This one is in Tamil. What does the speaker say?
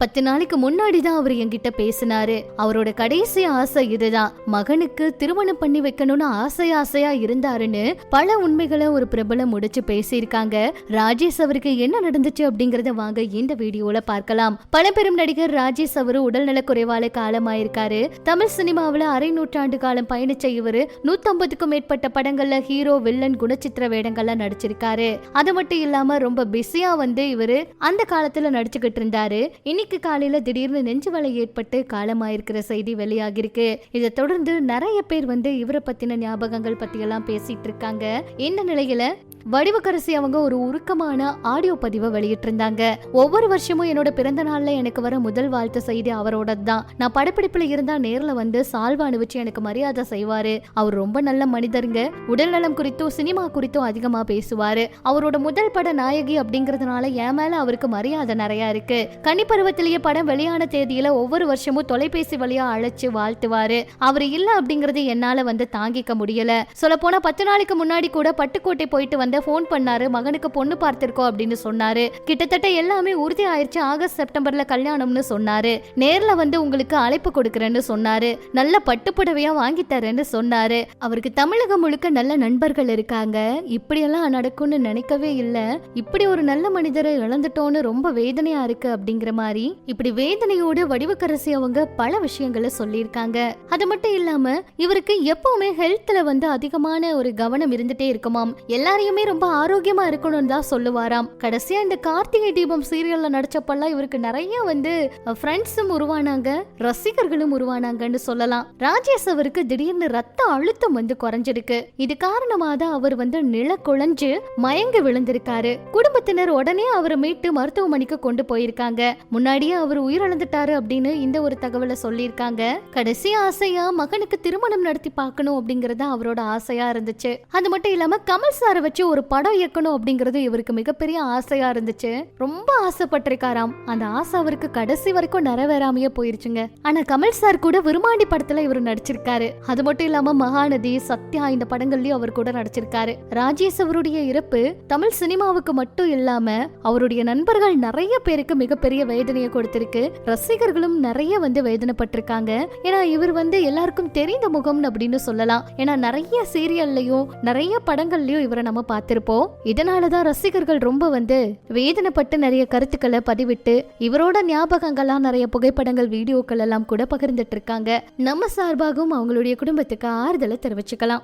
பத்து நாளைக்கு முன்னாடி தான் அவர் என்கிட்ட பேசினாரு. அவரோட கடைசி ஆசை இதுதான். மகனுக்கு திருமணம் பண்ணி வைக்கணும்னு ஆசை ஆசையா இருந்தாருன்னு பல உண்மைகளை ஒரு பிரபலம் முடிச்சு பேசியிருக்காங்க. ராஜேஷ் அவருக்கு என்ன நடந்துச்சு அப்படிங்கறத வாங்க இந்த வீடியோல பார்க்கலாம். பழம்பெரும் நடிகர் ராஜேஷ் அவரு உடல்நல குறைவால காலமாயிருக்காரு. தமிழ் சினிமாவில அரை நூற்றாண்டு காலம் பயணிச்ச இவரு நூத்தம்பதுக்கும் மேற்பட்ட படங்கள்ல ஹீரோ வில்லன் குணச்சித்திர வேடங்கள்ல நடிச்சிருக்காரு. அது மட்டும் இல்லாம ரொம்ப பிஸியா வந்து இவரு அந்த காலத்துல நடிச்சுக்கிட்டு இருந்தாரு. இன்னைக்கு காலையில திடீர்னு நெஞ்சு வலை ஏற்பட்டு காலமாயிருக்கிற செய்தி வெளியாகிருக்கு இதை தொடர்ந்து நிறைய பேர் வந்து இவரை பத்தின ஞாபகங்கள் பத்தி எல்லாம் பேசிட்டு இருக்காங்க. இந்த நிலையில வடிவக்கரசி அவங்க ஒரு உருக்கமான ஆடியோ பதிவை வெளியிட்டிருந்தாங்க. ஒவ்வொரு வருஷமும் என்னோட பிறந்த நாள்ல எனக்கு வர முதல் வாழ்த்து செய்தி அவரோட தான் நான் படப்பிடிப்புல இருந்தா நேர்ல வந்து சால்வா அனுபவிச்சு எனக்கு மரியாதை செய்வாரு. அவர் ரொம்ப நல்ல மனிதருங்க. உடல்நலம் குறித்தும் சினிமா குறித்தும் அதிகமா பேசுவாரு. அவரோட முதல் பட நாயகி அப்படிங்கறதுனால என் மேல அவருக்கு மரியாதை நிறைய இருக்கு. கன்னிப்பருவத்திலேயே படம் வெளியான தேதியில ஒவ்வொரு வருஷமும் தொலைபேசி வழியா அழைச்சு வாழ்த்துவாரு. அவர் இல்ல அப்படிங்கறது என்னால வந்து தாங்கிக்க முடியல. சொல்ல போனா பத்து நாளைக்கு முன்னாடி கூட பட்டுக்கோட்டை போயிட்டு வந்து ஃபோன் பண்ணாரு மகனுக்கு பொண்ணு பார்த்திருக்கோம் அப்படின்னு சொன்னாரு. கிட்டத்தட்ட எல்லாமே உறுதி ஆயிருச்சு ஆகஸ்ட் செப்டம்பர்ல கல்யாணம்னு சொன்னாரு. நேர்ல வந்து உங்களுக்கு அழைப்பு கொடுக்கறேன்னு சொன்னாரு. நல்ல பட்டு புடவையா வாங்கி தரேன்னு சொன்னாரு. அவருக்கு தமிழகம் முழுக்க நல்ல நண்பர்கள் இருக்காங்க. இப்படியெல்லாம் நடக்கும்னு நினைக்கவே இல்ல. இப்படி ஒரு நல்ல மனிதரை இழந்துட்டோன்னு ரொம்ப வேதனையா இருக்கு அப்படிங்கிற மாதிரி இப்படி வேதனையோடு வடிவக்கரசி அவங்க பல விஷயங்களை சொல்லியிருக்காங்க. அது மட்டும் இல்லாம இவருக்கு எப்பவுமே ஹெல்த்ல வந்து அதிகமான ஒரு கவனம் இருந்துட்டே இருக்குமாம். எல்லாரையுமே எப்பவுமே ரொம்ப ஆரோக்கியமா இருக்கணும்னு தான் சொல்லுவாராம். கடைசியா இந்த கார்த்திகை தீபம் சீரியல்ல நடிச்சப்பெல்லாம் இவருக்கு நிறைய வந்து ஃப்ரெண்ட்ஸும் உருவானாங்க ரசிகர்களும் உருவானாங்கன்னு சொல்லலாம். ராஜேஷ் அவருக்கு திடீர்னு ரத்த அழுத்தம் வந்து குறைஞ்சிருக்கு. இது காரணமா தான் அவர் வந்து நில குழஞ்சு மயங்கி விழுந்திருக்காரு. குடும்பத்தினர் உடனே அவரை மீட்டு மருத்துவமனைக்கு கொண்டு போயிருக்காங்க. முன்னாடியே அவர் உயிரிழந்துட்டாரு அப்படின்னு இந்த ஒரு தகவலை சொல்லியிருக்காங்க. கடைசி ஆசையா மகனுக்கு திருமணம் நடத்தி பார்க்கணும் அப்படிங்கறது அவரோட ஆசையா இருந்துச்சு. அது மட்டும் இல்லாம கமல் சாரை வச்சு ஒரு படம் இயக்கணும் அப்படிங்கிறது இவருக்கு மிகப்பெரிய ஆசையா இருந்துச்சு. ரொம்ப ஆசைப்பட்டிருக்காராம். அந்த ஆசை அவருக்கு கடைசி வரைக்கும் நிறைவேறாமையே போயிருச்சுங்க. ஆனா கமல் சார் கூட விரும்மாண்டி படத்துல இவர் நடிச்சிருக்காரு. அது மட்டும் இல்லாம மகாநதி சத்யா இந்த படங்கள்லயும் அவர் கூட நடிச்சிருக்காரு. ராஜேஷ் அவருடைய இறப்பு தமிழ் சினிமாவுக்கு மட்டும் இல்லாம அவருடைய நண்பர்கள் நிறைய பேருக்கு மிகப்பெரிய வேதனையை கொடுத்திருக்கு. ரசிகர்களும் நிறைய வந்து வேதனைப்பட்டிருக்காங்க. ஏன்னா இவர் வந்து எல்லாருக்கும் தெரிந்த முகம் அப்படின்னு சொல்லலாம். ஏன்னா நிறைய சீரியல்லையும் நிறைய படங்கள்லயும் இவரை நம்ம பார்த்திருப்போம். இதனாலதான் ரசிகர்கள் ரொம்ப வந்து வேதனைப்பட்டு நிறைய கருத்துக்களை பதிவிட்டு இவரோட ஞாபகங்கள்லாம் நிறைய புகைப்படங்கள் வீடியோக்கள் எல்லாம் கூட பகிர்ந்துட்டு இருக்காங்க. நம்ம சார்பாகவும் அவங்களுடைய குடும்பத்துக்கு ஆறுதலை தெரிவிச்சுக்கலாம்.